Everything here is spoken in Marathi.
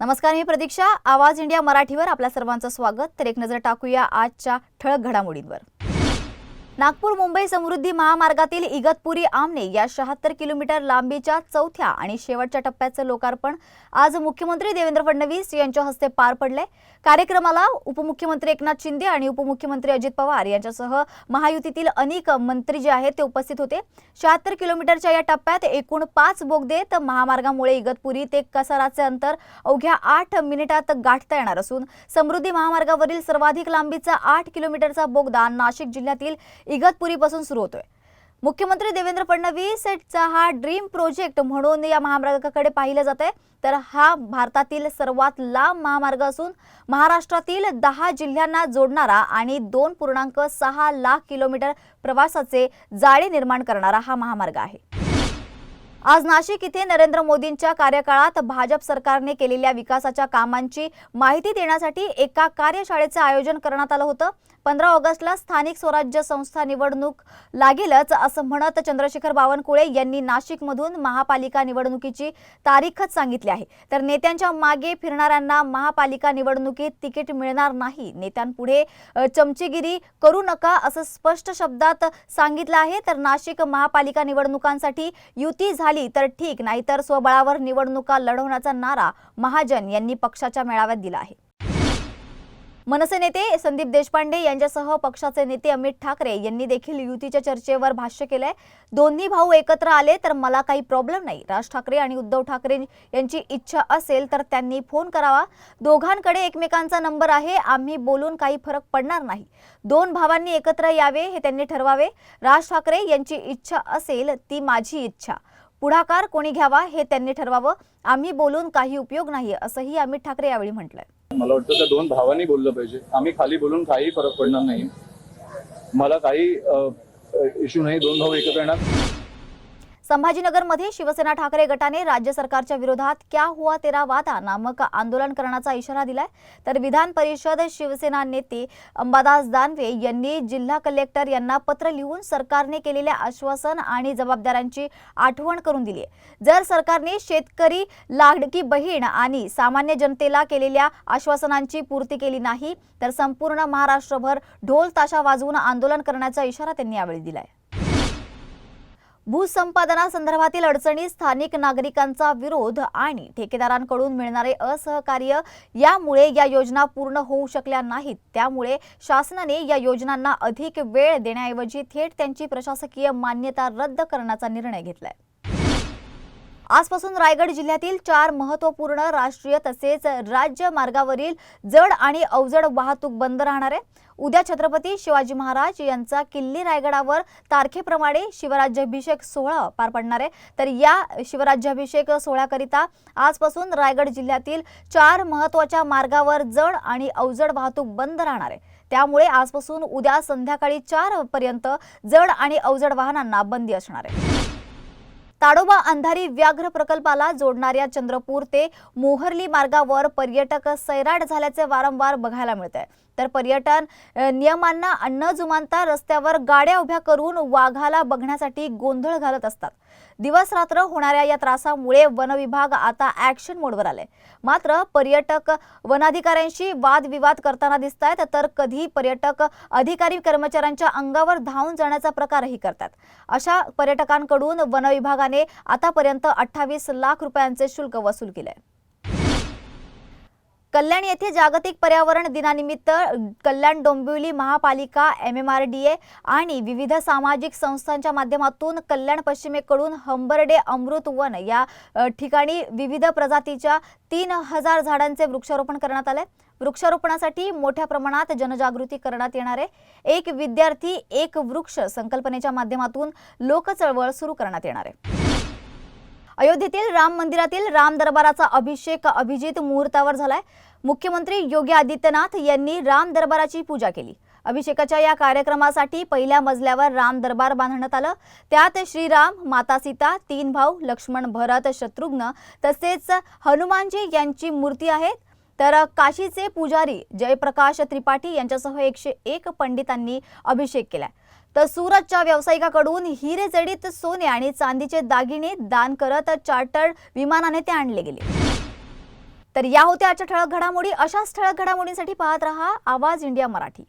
नमस्कार मी प्रतीक्षा आवाज इंडिया मराठीवर आपल्या सर्वांचं स्वागत. तर एक नजर टाकूया आजच्या ठळक घडामोडींवर. नागपूर मुंबई समृद्धी महामार्गातील इगतपुरी आमने या शहात्तर किलोमीटर लांबीच्या चौथ्या आणि शेवटच्या टप्प्याचं लोकार्पण आज मुख्यमंत्री देवेंद्र फडणवीस यांच्या हस्ते पार पडले. कार्यक्रमाला उपमुख्यमंत्री एकनाथ शिंदे आणि उपमुख्यमंत्री अजित पवार यांच्यासह महायुतीतील अनेक मंत्री जे आहेत ते उपस्थित होते. शहात्तर किलोमीटरच्या या टप्प्यात एकूण पाच बोगदे तर महामार्गामुळे इगतपुरी ते कसाराचे अंतर अवघ्या आठ मिनिटात गाठता येणार असून समृद्धी महामार्गावरील सर्वाधिक लांबीचा आठ किलोमीटरचा बोगदा नाशिक जिल्ह्यातील इगतपुरीपासून सुरू होतोय. मुख्यमंत्री देवेंद्र फडणवीस चा हा ड्रीम प्रोजेक्ट म्हणून या महामार्गाकडे पाहिलं जात आहे तर हा भारतातील सर्वात लांब महामार्ग असून महाराष्ट्रातील दहा जिल्ह्यांना जोडणारा आणि दोन पूर्णांक सहा लाख किलोमीटर प्रवासाचे जाळे निर्माण करणारा हा महामार्ग आहे. आज नाशिक इथे नरेंद्र मोदींच्या कार्यकाळात भाजप सरकारने केलेल्या विकासाच्या कामांची माहिती देण्यासाठी एका कार्यशाळेचं आयोजन करण्यात आलं होतं. पंधरा ऑगस्टला स्थानिक स्वराज्य संस्था निवडणूक लागेलच असं म्हणत चंद्रशेखर बावनकुळे यांनी नाशिकमधून महापालिका निवडणुकीची तारीखच सांगितली आहे. तर नेत्यांच्या मागे फिरणाऱ्यांना महापालिका निवडणुकीत तिकीट मिळणार नाही. नेत्यांपुढे चमचेगिरी करू नका असं स्पष्ट शब्दात सांगितलं आहे. तर नाशिक महापालिका निवडणुकांसाठी युती झाली तर ठीक नाहीतर स्वबळावर निवडणुका लढवण्याचा नारा महाजन यांनी पक्षाच्या मेळाव्यात दिला आहे. मनसे नेते संदीप देशपांडे यांच्यासह पक्षाचे नेते अमित ठाकरे यांनी देखील युतीच्या चर्चेवर भाष्य केलंय. दोन्ही भाऊ एकत्र आले तर मला काही प्रॉब्लेम नाही. राज ठाकरे आणि उद्धव ठाकरे यांची इच्छा असेल तर त्यांनी फोन करावा. दोघांकडे एकमेकांचा नंबर आहे. आम्ही बोलून काही फरक पडणार नाही. दोन भावांनी एकत्र यावे हे त्यांनी ठरवावे. राज ठाकरे यांची इच्छा असेल ती माझी इच्छा. पुढाकार कोणी घ्यावा हे त्यांनी ठरवावं. आम्ही बोलून काही उपयोग नाही असंही अमित ठाकरे यावेळी म्हटलंय. मला वाटतं त्या दोन भावांनी बोललं पाहिजे. आम्ही खाली बोलून काही फरक पडणार नाही. मला काही इश्यू नाही. दोन भाऊ एकत्र येणार. संभाजीनगरमध्ये शिवसेना ठाकरे गटाने राज्य सरकारच्या विरोधात क्या हुआ तेरा वादा नामक आंदोलन करण्याचा इशारा दिलाय. तर विधान परिषद शिवसेना नेते अंबादास दानवे यांनी जिल्हा कलेक्टर यांना पत्र लिहून सरकारने केलेल्या आश्वासन आणि जबाबदाऱ्यांची आठवण करून दिली आहे. जर सरकारने शेतकरी लाडकी बहीण आणि सामान्य जनतेला केलेल्या आश्वासनांची पूर्ती केली नाही तर संपूर्ण महाराष्ट्रभर ढोल ताशा वाजवून आंदोलन करण्याचा इशारा त्यांनी यावेळी दिलाय. भूसंपादनासंदर्भातील अडचणी स्थानिक नागरिकांचा विरोध आणि ठेकेदारांकडून मिळणारे असहकार्य यामुळे या योजना पूर्ण होऊ शकल्या नाहीत. त्यामुळे शासनाने या योजनांना अधिक वेळ देण्याऐवजी थेट त्यांची प्रशासकीय मान्यता रद्द करण्याचा निर्णय घेतलाय. आजपासून रायगड जिल्ह्यातील चार महत्त्वपूर्ण राष्ट्रीय तसेच राज्य मार्गावरील जड आणि अवजड वाहतूक बंद राहणार आहे. उद्या छत्रपती शिवाजी महाराज यांचा किल्ली रायगडावर तारखेप्रमाणे शिवराज्याभिषेक सोहळा पार पडणार आहे. तर या शिवराज्याभिषेक सोहळ्याकरिता आजपासून रायगड जिल्ह्यातील चार महत्त्वाच्या मार्गावर जड आणि अवजड वाहतूक बंद राहणार आहे. त्यामुळे आजपासून उद्या संध्याकाळी चार पर्यंत जड आणि अवजड वाहनांना बंदी असणार आहे. ताडोबा अंधारी व्याघ्र प्रकल्पाला जोडणाऱ्या चंद्रपूर ते मोहर्ली मार्गावर पर्यटक सैराट झाल्याचे वारंवार बघायला मिळत आहे तर पर्यटन नियमांना न जुमानता रस्त्यावर गाड्या उभ्या करून वाघाला बघण्यासाठी गोंधळ घालत असतात. दिवस रात्र होणाऱ्या या त्रासामुळे वनविभाग आता ऍक्शन मोडवर आले मात्र पर्यटक वनाधिकाऱ्यांशी वादविवाद करताना दिसत आहेत तर कधी पर्यटक अधिकारी कर्मचाऱ्यांच्या अंगावर धावून जाण्याचा प्रकारही करतात. अशा पर्यटकांकडून वनविभागाने आतापर्यंत अठ्ठावीस लाख रुपयांचे शुल्क वसूल केले कल्याण येथे जागतिक पर्यावरण दिनानिमित्त कल्याण डोंबिवली महापालिका M M R D A आणि विविध सामाजिक संस्थांच्या माध्यमातून कल्याण पश्चिमेकडून हंबर्डे अमृत वन या ठिकाणी विविध प्रजातीच्या तीन हजार झाडांचे वृक्षारोपण करण्यात आले. वृक्षारोपणासाठी मोठ्या प्रमाणात जनजागृती करण्यात येणार आहे. एक विद्यार्थी एक वृक्ष संकल्पनेच्या माध्यमातून लोकचळवळ सुरू करण्यात येणार आहे. अयोध्येतील राम मंदिरातील राम दरबाराचा अभिषेक अभिजित मुहूर्तावर झालाय. मुख्यमंत्री योगी आदित्यनाथ यांनी राम दरबाराची पूजा केली. अभिषेकाच्या या कार्यक्रमासाठी पहिल्या मजल्यावर राम दरबार बांधण्यात आलं. त्यात श्रीराम माता सीता तीन भाऊ लक्ष्मण भरत शत्रुघ्न तसेच हनुमानजी यांची मूर्ती आहेत. तर काशीचे पुजारी जयप्रकाश त्रिपाठी यांच्यासह एकशे एक पंडितांनी अभिषेक केलाय. तर सुरतच्या व्यावसायिकाकडून हिरे जडीत सोने आणि चांदीचे दागिने दान करत चार्टर्ड विमानाने ते आणले गेले. तर या होत्या आजच्या ठळक घडामोडी. अशाच ठळक घडामोडींसाठी पाहत रहा आवाज इंडिया मराठी.